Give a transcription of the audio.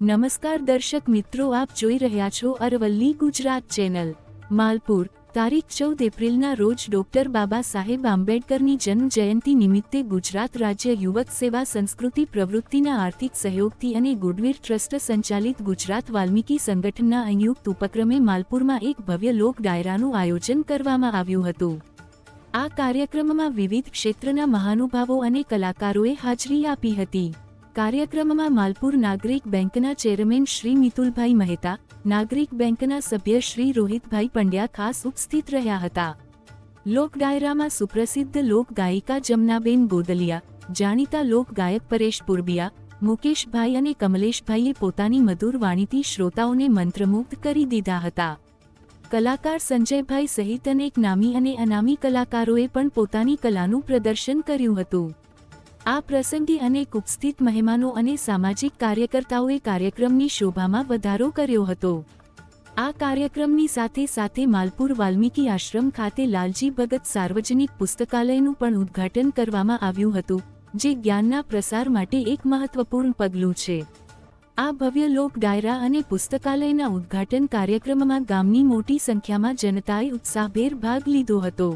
નમસ્કાર દર્શક મિત્રો, આપ જોઈ રહ્યા છો અરવલ્લી ગુજરાત ચેનલ. માલપુર, તારીખ ચૌદ એપ્રિલના રોજ ડોક્ટર બાબા સાહેબ આંબેડકરની જન્મ જયંતિ નિમિત્તે ગુજરાત રાજ્ય યુવક સેવા સંસ્કૃતિ પ્રવૃત્તિના આર્થિક સહયોગથી અને ગુડવીર ટ્રસ્ટ સંચાલિત ગુજરાત વાલ્મીકી સંગઠનના સંયુક્ત ઉપક્રમે માલપુરમાં એક ભવ્ય લોક ડાયરાનું આયોજન કરવામાં આવ્યું હતું. આ કાર્યક્રમમાં વિવિધ ક્ષેત્રના મહાનુભાવો અને કલાકારોએ હાજરી આપી હતી. કાર્યક્રમમાં માલપુર નાગરિક બેંકના ચેરમેન શ્રી મિતુલભાઈ મહેતા, નાગરિક બેંકના સભ્ય શ્રી રોહિતભાઈ પંડ્યા ખાસ ઉપસ્થિત રહ્યા હતા. લોક ડાયરામાં સુપ્રસિદ્ધ લોક ગાયિકા જમનાબેન ગોદલિયા, જાણીતા લોક ગાયક પરેશ પુરબિયા, મુકેશભાઈ અને કમલેશભાઈએ પોતાની મધુર વાણીથી શ્રોતાઓને મંત્રમુગ્ધ કરી દીધા હતા. કલાકાર સંજયભાઈ સહિત અનેક નામી અને અનામી કલાકારોએ પણ પોતાની કલાનું પ્રદર્શન કર્યું હતું. આ પ્રસંગે અનેક ઉપસ્થિત મહેમાનો અને સામાજિક કાર્યકર્તાઓએ કાર્યક્રમની શોભામાં વધારો કર્યો હતો. આ કાર્યક્રમની સાથે સાથે માલપુર વાલ્મીકી આશ્રમ ખાતે લાલજી ભગત સાર્વજનિક પુસ્તકાલયનું પણ ઉદ્ઘાટન કરવામાં આવ્યું હતું, જે જ્ઞાનના પ્રસાર માટે એક મહત્વપૂર્ણ પગલું છે. આ ભવ્ય લોક ડાયરા અને પુસ્તકાલયના ઉદ્ઘાટન કાર્યક્રમમાં ગામની મોટી સંખ્યામાં જનતાએ ઉત્સાહભેર ભાગ લીધો હતો.